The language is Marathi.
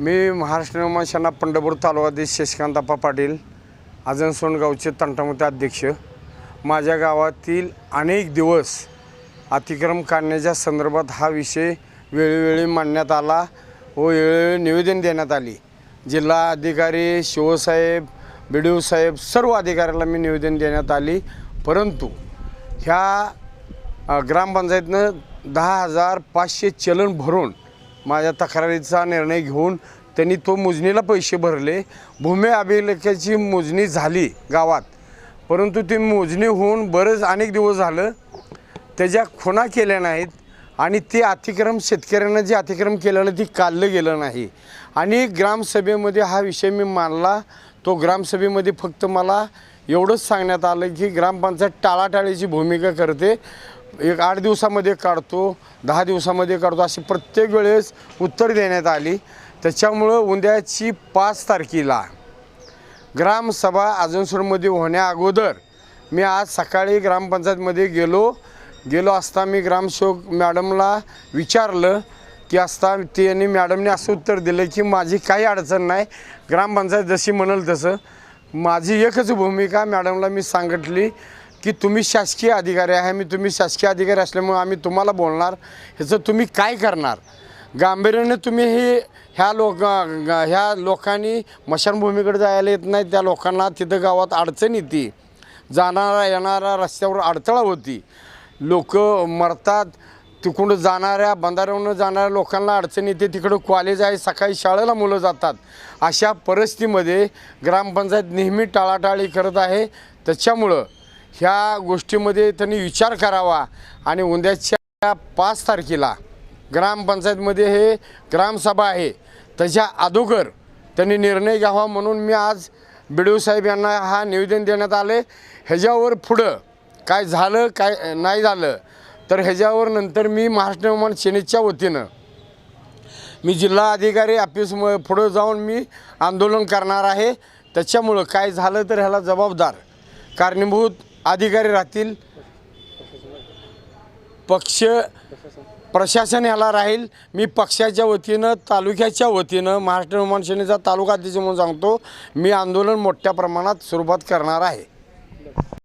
मी महाराष्ट्र निर्माण पंढरपूर तालुकाधीश शशिकांतप्पा पाटील आजनसोंड सोनगावचे तंटामुते अध्यक्ष. माझ्या गावातील अनेक दिवस अतिक्रम काढण्याच्या संदर्भात हा विषय वेळोवेळी मांडण्यात आला व वेळोवेळी निवेदन देण्यात आली. जिल्हा अधिकारी शिवसाहेब बी डी ओ साहेब सर्व अधिकाऱ्याला मी निवेदन देण्यात आली. परंतु ह्या ग्रामपंचायतनं दहा हजार पाचशे चलन भरून माझ्या तक्रारीचा निर्णय घेऊन त्यांनी तो मोजणीला पैसे भरले. भूमी अभिलेखाची मोजणी झाली गावात. परंतु ती मोजणी होऊन बरेच अनेक दिवस झालं त्याच्या खुणा केल्या नाहीत आणि ते अतिक्रम शेतकऱ्यांना जे अतिक्रम केलेलं ती काढलं गेलं नाही. आणि ग्रामसभेमध्ये हा विषय मी मानला तो ग्रामसभेमध्ये फक्त मला एवढंच सांगण्यात आलं की ग्रामपंचायत टाळाटाळीची भूमिका करते. एक आठ दिवसामध्ये काढतो दहा दिवसामध्ये काढतो अशी प्रत्येक वेळेस उत्तर देण्यात आली. त्याच्यामुळं उद्याची पाच तारखेला ग्रामसभा आजनसोडमध्ये होण्या अगोदर मी आज सकाळी ग्रामपंचायतमध्ये गेलो. गेलो असता मी ग्रामसेवक मॅडमला विचारलं की असता त्यांनी मॅडमने असं उत्तर दिलं की माझी काही अडचण नाही. ग्रामपंचायत जशी म्हणाल तसं. माझी एकच भूमिका मॅडमला मी सांगितली की तुम्ही शासकीय अधिकारी आहे मी तुम्ही शासकीय अधिकारी असल्यामुळे आम्ही तुम्हाला बोलणार. ह्याचं तुम्ही काय करणार? गांभीर्याने तुम्ही हे ह्या लोक ह्या लोकांनी मशानभूमीकडे जायला येत नाही. त्या लोकांना तिथं गावात अडचण येते. जाणारा येणारा रस्त्यावर अडथळा होती. लोक मरतात. तिकडून जाणाऱ्या बंधाऱ्यावरून जाणाऱ्या लोकांना अडचण येते. तिकडं कॉलेज आहे सकाळी शाळेला मुलं जातात. अशा परिस्थितीमध्ये ग्रामपंचायत नेहमी टाळाटाळी करत आहे. त्याच्यामुळं ह्या गोष्टीमध्ये त्यांनी विचार करावा आणि उद्याच्या पाच तारखेला ग्रामपंचायतमध्ये हे ग्रामसभा आहे. त्याच्या अगोदर त्यांनी निर्णय घ्यावा म्हणून मी आज बी साहेब यांना हा निवेदन देण्यात आले ह्याच्यावर पुढं काय झालं काय नाही झालं तर ह्याच्यावर नंतर मी महाराष्ट्र निर्माण सेनेच्या वतीनं मी जिल्हा अधिकारी ऑफिस पुढं जाऊन मी आंदोलन करणार आहे. त्याच्यामुळं काय झालं तर ह्याला जबाबदार कारणीभूत अधिकारी राहतील. पक्ष प्रशासन ह्याला राहील. मी पक्षाच्या वतीनं तालुक्याच्या वतीनं महाराष्ट्र निर्माण सेनेचा तालुका अध्यक्ष म्हणून सांगतो मी आंदोलन मोठ्या प्रमाणात सुरुवात करणार आहे.